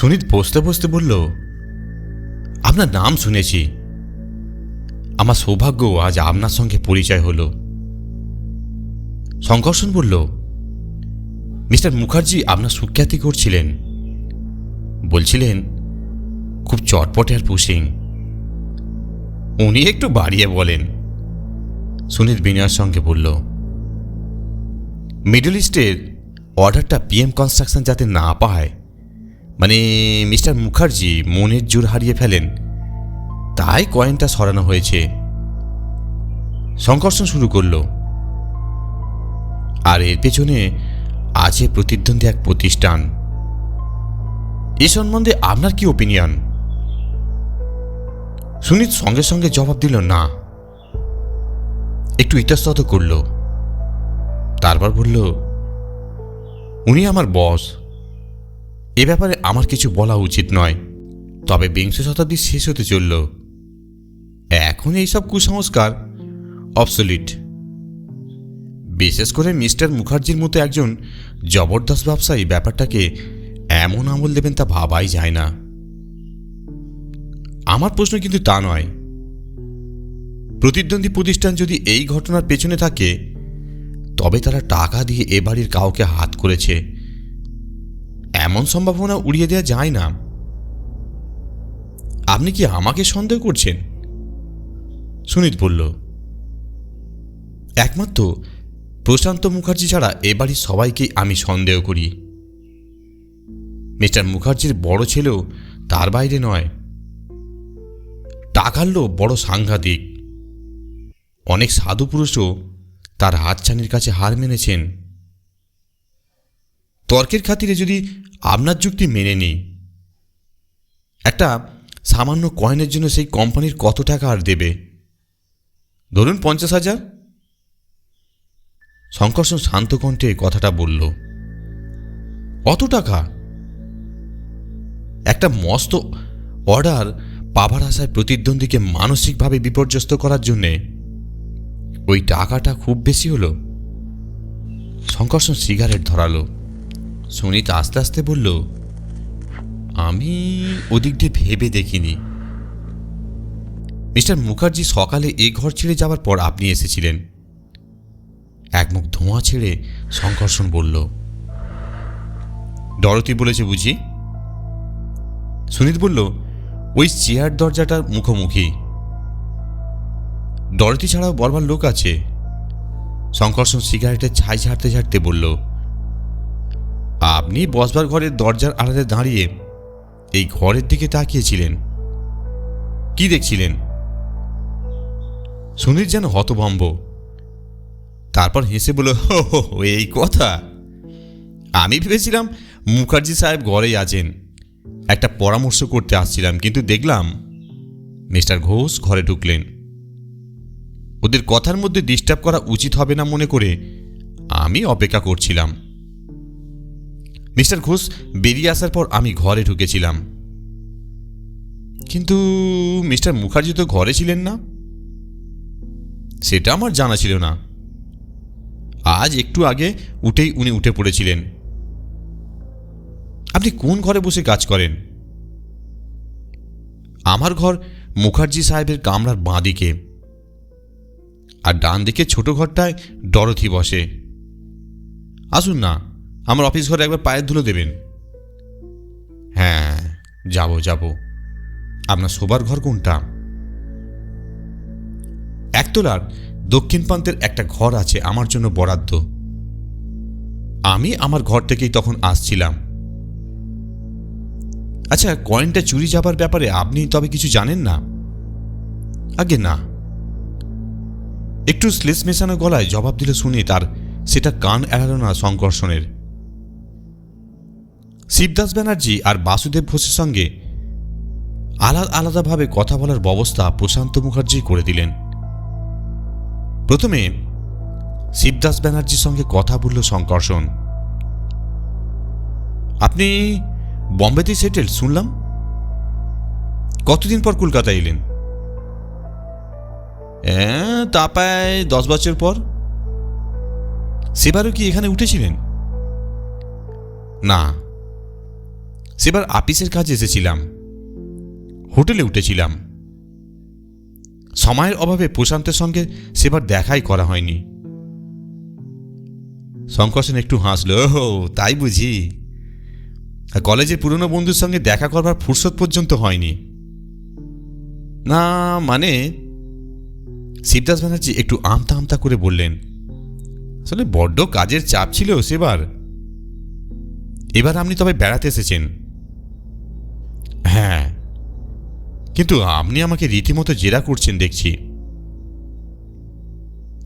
সুনীত বসতে বসতে বলল, আপনার নাম শুনেছি। আমার সৌভাগ্য আজ আপনার সঙ্গে পরিচয় হলো। শঙ্কর্ষণ বলল, মিস্টার মুখার্জি আপনার সুখ্যাতি করছিলেন। বলছিলেন, খুব চটপটে আর পুশিং উনি একটু বাড়িয়ে বলেন। সুনীত বিনয়ের সঙ্গে বলল, মিডল ইস্টের অর্ডারটা পিএম কনস্ট্রাকশন যাতে না পায় মানে মিস্টার মুখার্জি মনের জোর হারিয়ে ফেলেন। তাই কয়েনটা সরানো হয়েছে। সংকর্ষণ শুরু করল। আর এর পেছনে আছে প্রতিদ্বন্দ্বী এক প্রতিষ্ঠান। এ সম্বন্ধে আপনার কি ওপিনিয়ন সুনীত সঙ্গে সঙ্গে জবাব দিল, না। একটু ইতস্তত করল। তারপর বলল, উনি আমার বস। এ ব্যাপারে আমার কিছু বলা উচিত নয়। তবে বিংশ শতাব্দী শেষ হতে চলল। এখন এইসব কুসংস্কার অবসলিট বিশেষ করে মিস্টার মুখার্জির মতো একজন জবরদস্ত ব্যবসায়ী ব্যাপারটাকে এমন আমল দেবেন তা ভাবাই যায় না। আমার প্রশ্ন কিন্তু তা নয়। প্রতিদ্বন্দ্বী প্রতিষ্ঠান যদি এই ঘটনার পেছনে থাকে, তবে তারা টাকা দিয়ে এ বাড়ির কাউকে হাত করেছে। এমন সম্ভাবনা উড়িয়ে দেওয়া যায় না। আপনি কি আমাকে সন্দেহ করছেন? সুনীত বলল, একমাত্র প্রশান্ত মুখার্জি ছাড়া এ বাড়ির সবাইকেই আমি সন্দেহ করি। মিস্টার মুখার্জির বড় ছেলেও তার বাইরে নয়। টাকার লোভ বড় সাংঘাতিক। অনেক সাধু পুরুষও তার হাতছানির কাছে হার মেনেছেন। তর্কের খাতিরে যদি আপনার যুক্তি মেনে নিই, একটা সামান্য কয়েনের জন্য সেই কোম্পানির কত টাকা আর দেবে? ধরুন পঞ্চাশ হাজার। শঙ্কর্ষণ শান্ত কণ্ঠে কথাটা বলল অত টাকা? একটা মস্ত অর্ডার পাবার আশায় প্রতিদ্বন্দ্বীকে মানসিকভাবে বিপর্যস্ত করার জন্যে ওই টাকাটা খুব বেশি হলো। শঙ্কর্ষণ সিগারেট ধরালো। সুনীত আস্তে আস্তে বলল, আমি ওদিক দিয়ে ভেবে দেখিনি। মিস্টার মুখার্জি সকালে এ ঘর ছেড়ে যাওয়ার পর আপনি এসেছিলেন। এক মুখ ধোঁয়া ছেড়ে শঙ্কর্ষণ বলল, ডরতি বলেছে বুঝি? সুনীত বলল, ওই চেয়ার দরজাটার মুখোমুখি। ডরতি ছাড়াও বলবার লোক আছে। শঙ্কর্ষণ সিগারেটের ছাই ঝাড়তে ঝাড়তে বলল আপনি বসবার ঘরের দরজার আড়ালে দাঁড়িয়ে এই ঘরের দিকে তাকিয়েছিলেন। কি দেখছিলেন? সুনীত যেন হতভম্ব। তারপর হেসে বলল এই কথা? আমি ভেবেছিলাম মুখার্জি সাহেব ঘরেই আছেন। একটা পরামর্শ করতে আসছিলাম, কিন্তু দেখলাম মিস্টার ঘোষ ঘরে ঢুকলেন। ওদের কথার মধ্যে ডিস্টার্ব করা উচিত হবে না মনে করে আমি অপেক্ষা করছিলাম। মিস্টার ঘোষ, বেরিয়ে আসার পর আমি ঘরে ঢুকেছিলাম। কিন্তু মিস্টার মুখার্জি তো ঘরে ছিলেন না। সেটা আমার জানা ছিল না। আজ একটু আগে উঠেই উনি উঠে পড়েছিলেন। আপনি কোন ঘরে বসে কাজ করেন? আমার ঘর মুখার্জি সাহেবের কামরার বাঁ দিকে। আর ডান দিকে ছোট ঘরটায় ডরথি বসে। আসুন না। আমার অফিস ঘরে একবার পায়ের ধুলো দেবেন। হ্যাঁ যাব যাব। আপনার শোবার ঘর কোনটা? একতলার দক্ষিণ প্রান্তের একটা ঘর আছে আমার জন্য বরাদ্দ। আমি আমার ঘর থেকেই তখন আসছিলাম। আচ্ছা কয়েনটা চুরি যাবার ব্যাপারে আপনি তবে কিছু জানেন না? আগে না। একটু শ্লেষ মেশানো গলায় জবাব দিল শুনে তার, সেটা কান এড়ালো না সংকর্ষণের শিবদাস ব্যানার্জি আর বাসুদেব ঘোষের সঙ্গে আলাদা আলাদাভাবে কথা বলার ব্যবস্থা প্রশান্ত মুখার্জি করে দিলেন। প্রথমে শিবদাস ব্যানার্জির সঙ্গে কথা বলল শঙ্কর্ষণ আপনি বম্বেতেই সেটেল, শুনলাম। কতদিন পর কলকাতা এলেন? হ্যাঁ তা প্রায় দশ বছর পর। সেবারও কি এখানে উঠেছিলেন? না। সেবার আপিসের কাজে এসেছিলাম। হোটেলে উঠেছিলাম। সময়ের অভাবে প্রশান্তের সঙ্গে সেবার দেখাই করা হয়নি। শঙ্কর একটু হাসলো "ওহো, তাই বুঝি। কলেজের পুরনো বন্ধুর সঙ্গে দেখা করবার ফুরসত পর্যন্ত হয়নি। না মানে? শিবদাস ব্যানার্জি একটু আমতা আমতা করে বললেন আসলে বড্ড কাজের চাপ ছিল সেবার। এবার আপনি তবে বেড়াতে এসেছেন। কিন্তু আপনি আমাকে রীতিমতো জেরা করছেন, দেখছি।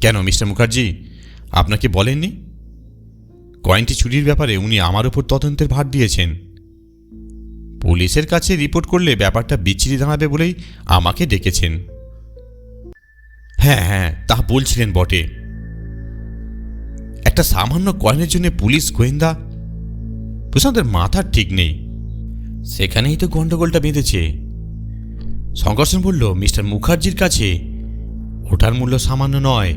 কেন, মিস্টার মুখার্জি? আপনাকে বলেননি? কয়েনটি চুরির ব্যাপারে উনি আমার উপর তদন্তের ভার দিয়েছেন। পুলিশের কাছে রিপোর্ট করলে ব্যাপারটা বিচ্ছিরি দাঁড়াবে বলেই আমাকে ডেকেছেন। হ্যাঁ হ্যাঁ তা বলছিলেন বটে। একটা সামান্য কয়েনের জন্য পুলিশ গোয়েন্দা? প্রশান্তের মাথার ঠিক নেই। সেখানেই তো গন্ডগোলটা বেঁধেছে। শঙ্করসেন বলল, মিস্টার মুখার্জির কাছে ওটার মূল্য সামান্য নয়,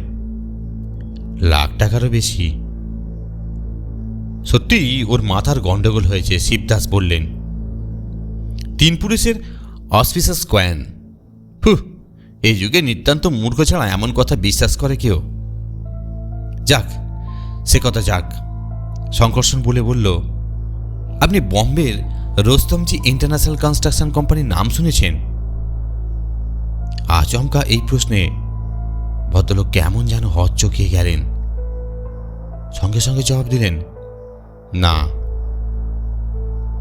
লাখ টাকারও বেশি। সত্যিই ওর মাথার গন্ডগোল হয়েছে শিবদাস বললেন। তিন পুরুষের অসপিসাস কয়েন। হু, এই যুগে নিতান্ত মূর্খ ছাড়া এমন কথা বিশ্বাস করে কেউ। যাক, সে কথা যাক। শঙ্কর্ষণ বলে বলল, আপনি বম্বের রোস্তমজি ইন্টারন্যাশনাল কনস্ট্রাকশন কোম্পানির নাম শুনেছেন? আচমকা এই প্রশ্নে ভদ্রলোক কেমন যেন হচ্চকিয়ে গেলেন। সঙ্গে সঙ্গে জবাব দিলেন, না।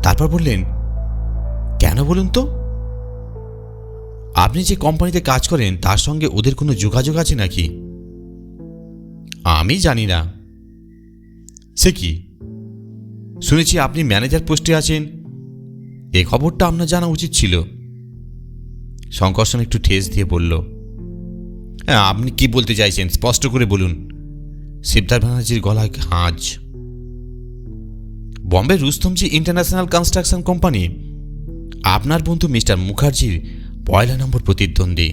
তারপর বললেন, কেন বলুন তো? আপনি যে কোম্পানিতে কাজ করেন, তার সঙ্গে ওদের কোনো যোগাযোগ আছে নাকি? আমি জানি না। সে কি? শুনেছি আপনি ম্যানেজার পোস্টে আছেন। এ খবরটা আপনার জানা উচিত ছিল। শঙ্কর্ষণ একটু ঠেস দিয়ে বলল হ্যাঁ আপনি কি বলতে চাইছেন? স্পষ্ট করে বলুন। শিবদার ব্যানার্জির গলায় হাঁজ। Bombay Rustomjee international construction company. আপনার বন্ধু মিস্টার মুখার্জির পয়লা নম্বর প্রতিদ্বন্দ্বী।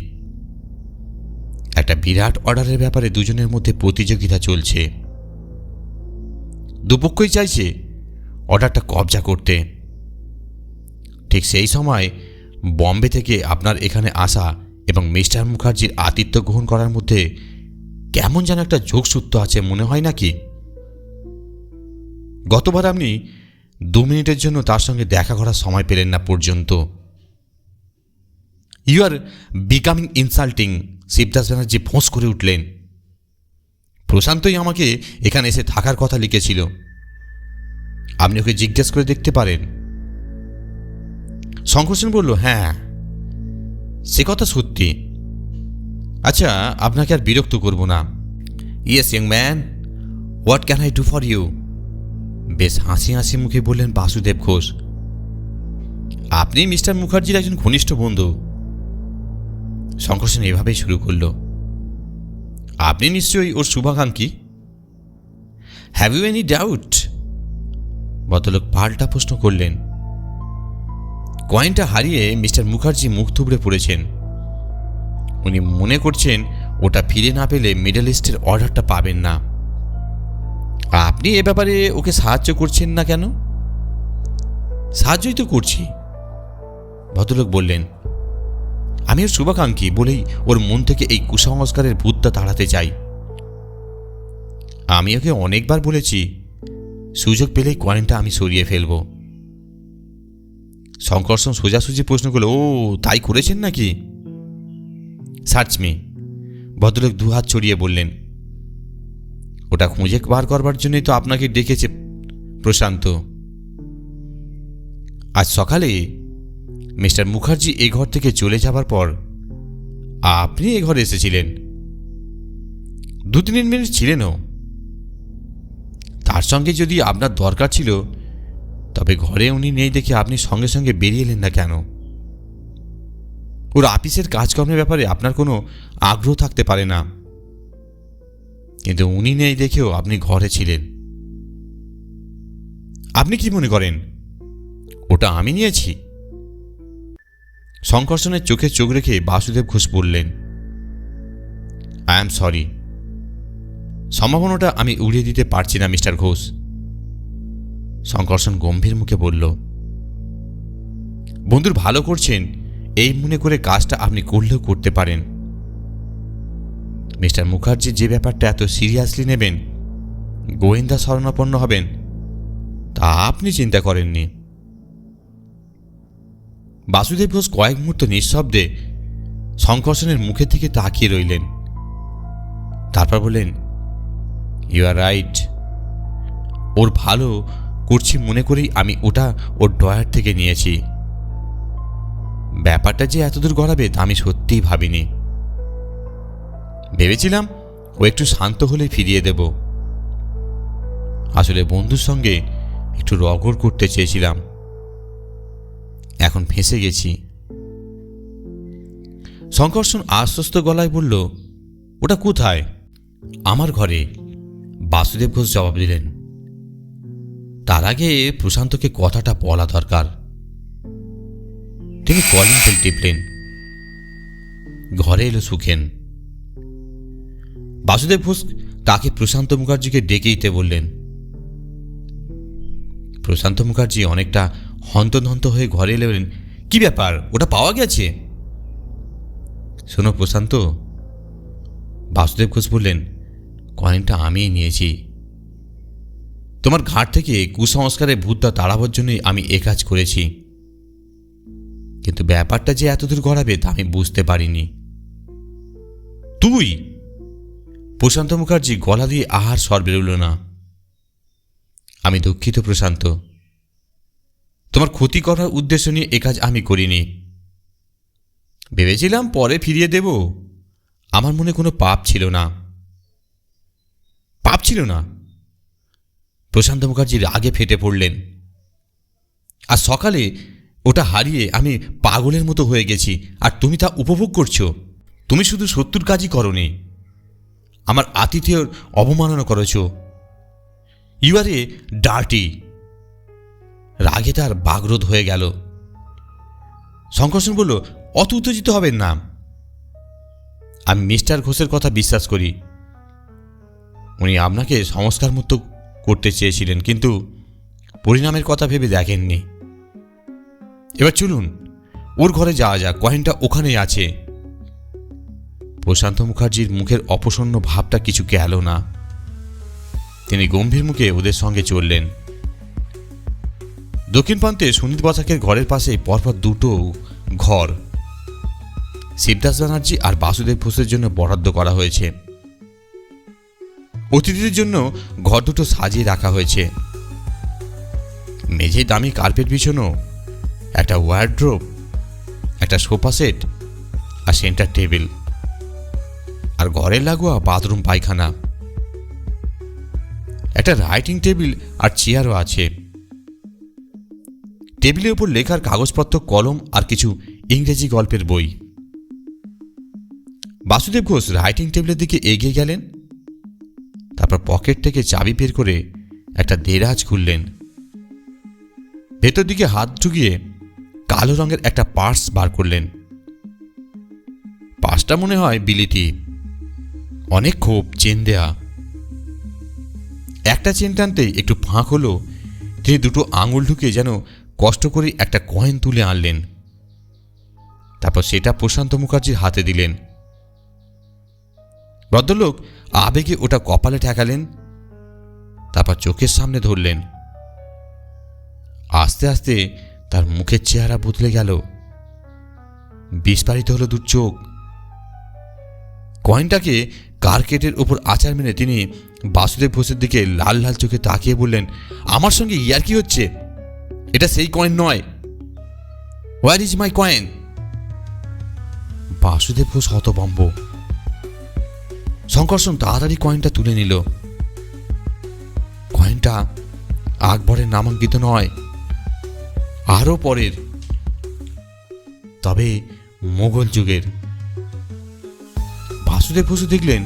একটা বিরাট অর্ডারের ব্যাপারে দুজনের মধ্যে প্রতিযোগিতা চলছে। দুপক্ষই চাইছে অর্ডারটা কবজা করতে। ঠিক সেই সময় বম্বে থেকে আপনার এখানে আসা এবং মিস্টার মুখার্জির আতিথ্য গ্রহণ করার মধ্যে কেমন যেন একটা যোগসূত্র আছে, মনে হয় নাকি? গতবার আপনি দু মিনিটের জন্য তার সঙ্গে দেখা করার সময় পেলেন না পর্যন্ত। You are becoming insulting Shibdas Banerjee ফোঁস করে উঠলেন। প্রশান্তই আমাকে এখানে এসে থাকার কথা লিখেছিল। আপনি ওকে জিজ্ঞেস করে দেখতে পারেন। শঙ্কর সেন বলল হ্যাঁ সে কথা সত্যি। আচ্ছা আপনাকে আর বিরক্ত করব না। Yes, young man, what can I do for you? বেশ হাসি হাসি মুখে বললেন বাসুদেব ঘোষ, আপনি মিস্টার মুখার্জির একজন ঘনিষ্ঠ বন্ধু। শঙ্কর সেন এভাবেই শুরু করল, আপনি নিশ্চয়ই ওর শুভাকাঙ্ক্ষী? হ্যাভ ইউ এনি ডাউট ভদ্রলোক পাল্টা প্রশ্ন করলেন কয়েনটা হারিয়ে মিস্টার মুখার্জি মুখ থুবড়ে পড়েছেন। উনি মনে করছেন ওটা ফিরে না পেলে মিডল ইস্টের অর্ডারটা পাবেন না। আপনি এ ব্যাপারে ওকে সাহায্য করছেন না কেন? সাহায্যই তো করছি। ভদ্রলোক বললেন, আমি ওর শুভাকাঙ্ক্ষী, বলেই ওর মন থেকে এই কুসংস্কারের ভূতটা তাড়াতে চাই। আমি ওকে অনেকবার বলেছি, সুযোগ পেলেই কয়েনটা আমি সরিয়ে ফেলব। শঙ্কর্ষণ সোজাসুজি প্রশ্ন করল, ও, তাই করেছেন নাকি? Search me. ভদ্রলোক দুহাত ছড়িয়ে বললেন, ওটা খুঁজে বার করবার জন্যই তো আপনাকে ডেকেছে প্রশান্ত। আজ সকালে মিস্টার মুখার্জি এ ঘর থেকে চলে যাবার পর আপনি এ ঘরে এসেছিলেন। দু তিন মিনিট ছিলেনও। তার সঙ্গে যদি আপনার দরকার ছিল তবে ঘরে উনি নেই দেখে আপনি সঙ্গে সঙ্গে বেরিয়ে এলেন না কেন? ওর আপিসের কাজকর্মের ব্যাপারে আপনার কোনো আগ্রহ থাকতে পারে না। কিন্তু উনি নেই দেখেও আপনি ঘরে ছিলেন। আপনি কি মনে করেন? ওটা আমি নিয়েছি। শঙ্কর্ষণের চোখে চোখ রেখে বাসুদেব ঘোষ বললেন আই এম সরি সম্ভাবনাটা আমি উড়িয়ে দিতে পারছি না, মিস্টার ঘোষ। শঙ্কর্ষণ গম্ভীর মুখে বলল, বন্ধুর ভালো করছেন, এই মনে করে কাজটা আপনি করলেও করতে পারেন। মিস্টার মুখার্জি যে ব্যাপারটা এত সিরিয়াসলি নেবেন, গোয়েন্দা শরণাপন্ন হবেন, তা আপনি চিন্তা করেননি। বাসুদেব ঘোষ কয়েক মুহূর্ত নিঃশব্দে শঙ্কর্ষণের মুখের দিকে তাকিয়ে রইলেন। তারপর বললেন ইউ আর রাইট ওর ভালো করছি মনে করেই আমি ওটা ওর ড্রয়ার থেকে নিয়েছি। ব্যাপারটা যে এতদূর গড়াবে তা আমি সত্যিই ভাবিনি। ভেবেছিলাম ও একটু শান্ত হলে ফিরিয়ে দেব। আসলে বন্ধুর সঙ্গে একটু রগড় করতে চেয়েছিলাম। এখন ফেঁসে গেছি। শঙ্কর্ষণ আশ্বস্ত গলায় বলল, ওটা কোথায়? আমার ঘরে। বাসুদেব ঘোষ জবাব দিলেন তার আগে প্রশান্তকে কথাটা বলা দরকার। তিনি কলিং বেল টিপলেন। ঘরে এলো সুখেন। বাসুদেব ঘোষ তাকে প্রশান্ত মুখার্জিকে ডেকে দিতে বললেন। প্রশান্ত মুখার্জি অনেকটা হন্তদন্ত হয়ে ঘরে এলে বললেন কি ব্যাপার? ওটা পাওয়া গেছে? শোনো প্রশান্ত, বাসুদেব ঘোষ বললেন, কয়েনটা আমিই নিয়েছি। তোমার ঘাট থেকে কুসংস্কারের ভূতটা তাড়াবার জন্যই আমি এ কাজ করেছি। কিন্তু ব্যাপারটা যে এতদূর গড়াবে তা আমি বুঝতে পারিনি। তুই? প্রশান্ত মুখার্জি গলা দিয়ে আহার স্বর বেরোল না। আমি দুঃখিত, প্রশান্ত। তোমার ক্ষতি করার উদ্দেশ্য নিয়ে এ কাজ আমি করিনি। ভেবেছিলাম পরে ফিরিয়ে দেব। আমার মনে কোনো পাপ ছিল না। পাপ ছিল না? প্রশান্ত মুখার্জি রাগে ফেটে পড়লেন। আর সকালে ওটা হারিয়ে আমি পাগলের মতো হয়ে গেছি, আর তুমি তা উপভোগ করছ। তুমি শুধু সত্যুর কাজই করনি, আমার আতিথেয়র অবমাননা করেছ। ইউ আর এ ডার্টি রাগে তার বাগরোধ হয়ে গেল। শঙ্কর্ষণ বলল, অত উত্তেজিত হবেন না। আমি মিস্টার ঘোষের কথা বিশ্বাস করি। উনি আপনাকে সংস্কার মুক্ত করতে চেয়েছিলেন, কিন্তু পরিণামের কথা ভেবে দেখেননি। এবার চলুন, ওর ঘরে যাওয়া যাক, কয়েনটা ওখানেই আছে। প্রশান্ত মুখার্জির মুখের অপসন্ন ভাবটা কিছু গেল না। তিনি গম্ভীর মুখে ওদের সঙ্গে চললেন। দক্ষিণ প্রান্তে সুনীত বসাকের ঘরের পাশে পরপর দুটো ঘর। শিবদাস ব্যানার্জি আর বাসুদেব ঘোষের জন্য বরাদ্দ করা হয়েছে। অতিথিদের জন্য ঘর দুটো সাজিয়ে রাখা হয়েছে। মেঝে দামি কার্পেট বিছানো, একটা ওয়ার্ড্রোব একটা সোফা সেট আর সেন্টার টেবিল। আর ঘরের লাগোয়া বাথরুম পায়খানা। একটা রাইটিং টেবিল আর চেয়ারও আছে। টেবিলের উপর লেখার কাগজপত্র, কলম আর কিছু ইংরেজি গল্পের বই। বাসুদেব ঘোষ রাইটিং টেবিলের দিকে এগিয়ে গেলেন। তারপর পকেট থেকে চাবি বের করে একটা দেরাজ খুললেন। ভেতর দিকে হাত ঢুকিয়ে কালো রঙের একটা পার্স বার করলেন। পার্সটা মনে হয় বিলিটি। অনেক ক্ষোভ, চেন দেয়া। একটা চেন টানতেই একটু ফাঁক হলো, তিনি দুটো আঙুল ঢুকে যেন কষ্ট করে একটা কয়েন তুলে আনলেন। তারপর সেটা প্রশান্ত মুখার্জির হাতে দিলেন। ভদ্রলোক আবেগে ওটা কপালে ঠেকালেন, তারপর চোখের সামনে ধরলেন। আস্তে আস্তে তার মুখের চেহারা বদলে গেল। বিস্ফারিত হলো দু চোখ। কয়েনটাকে কার্কেটের উপর আচার মেনে তিনি বাসুদেব ঘোষের দিকে লাল লাল চোখে তাকিয়ে বললেন, আমার সঙ্গে ইয়ার কি হচ্ছে? এটা সেই কয়েন নয়। Where is my coin Basudeb Ghosh হতবম্ব Sankarshan তাড়াতাড়ি কয়েনটা তুলে নিল। কয়েনটা আকবরের নামাঙ্কিত নয়, আরও পরের। তবে মোগল যুগের। বাসুদেব বসু দেখলেন,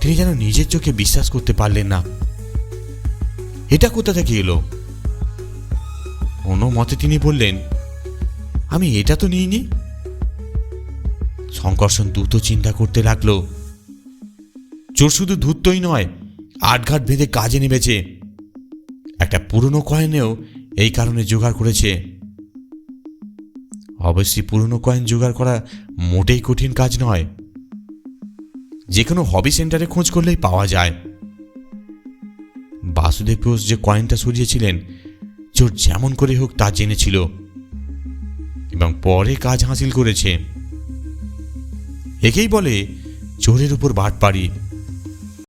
তিনি যেন নিজের চোখে বিশ্বাস করতে পারলেন না। এটা কোথা থেকে এলো? কোনো মতে তিনি বললেন, আমি এটা তো নিইনি। শঙ্কর্ষণ দ্রুত চিন্তা করতে লাগল। চোর শুধু ধূর্তই নয়, আটঘাট ভেদে কাজে নেমেছে। একটা পুরনো কয়েনেও এই কারণে জোগাড় করেছে। অবশ্যই পুরনো কয়েন জোগাড় করা মোটেই কঠিন কাজ নয়। যে কোনো হবি সেন্টারে খোঁজ করলেই পাওয়া যায়। বাসুদেব ঘোষ যে কয়েনটা সরিয়েছিলেন, চোর যেমন করে হোক তা জেনেছিল এবং পরে কাজ হাসিল করেছে। একেই বলে চোরের উপর বাট পাড়ি